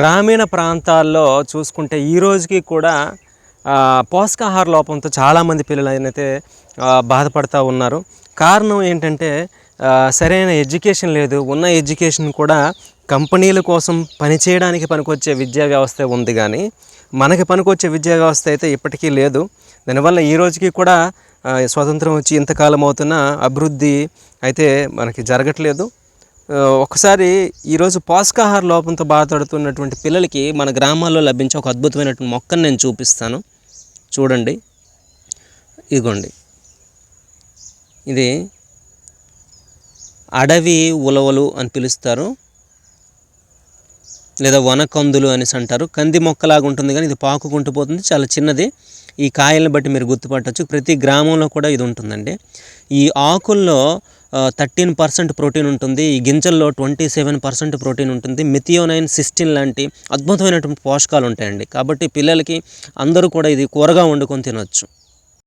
గ్రామీణ ప్రాంతాల్లో చూసుకుంటే ఈ రోజుకి కూడా పోషకాహార లోపంతో చాలామంది పిల్లలు అయితే బాధపడుతూ ఉన్నారు. కారణం ఏంటంటే సరైన ఎడ్యుకేషన్ లేదు. ఉన్న ఎడ్యుకేషన్ కూడా కంపెనీల కోసం పనిచేయడానికి పనికొచ్చే విద్యా వ్యవస్థ ఉంది కానీ మనకి పనికొచ్చే విద్యా వ్యవస్థ అయితే ఇప్పటికీ లేదు. దానివల్ల ఈ రోజుకి కూడా స్వతంత్రం వచ్చి ఇంతకాలం అవుతున్న అభివృద్ధి అయితే మనకి జరగట్లేదు. ఒకసారి ఈరోజు పోషకాహార లోపంతో బాధపడుతున్నటువంటి పిల్లలకి మన గ్రామాల్లో లభించే ఒక అద్భుతమైనటువంటి మొక్కను నేను చూపిస్తాను. చూడండి. ఇదిగోండి. ఇది అడవి ఉలవలు అని పిలుస్తారు. లేదా వనకందులు అనేసి అంటారు. కంది మొక్కలాగా ఉంటుంది కానీ ఇది పాకుకుంటూ పోతుంది. చాలా చిన్నది. ఈ కాయలను బట్టి మీరు గుర్తుపట్టచ్చు. ప్రతి గ్రామంలో కూడా ఇది ఉంటుందండి. ఈ ఆకుల్లో థర్టీన్ పర్సెంట్ ప్రోటీన్ ఉంటుంది. ఈ గింజల్లో ట్వంటీ సెవెన్ పర్సెంట్ ప్రోటీన్ ఉంటుంది. మిథియోనైన్ సిస్టిన్ లాంటి అద్భుతమైనటువంటి పోషకాలు ఉంటాయండి. కాబట్టి పిల్లలకి అందరూ కూడా ఇది కూరగా వండుకొని తినొచ్చు.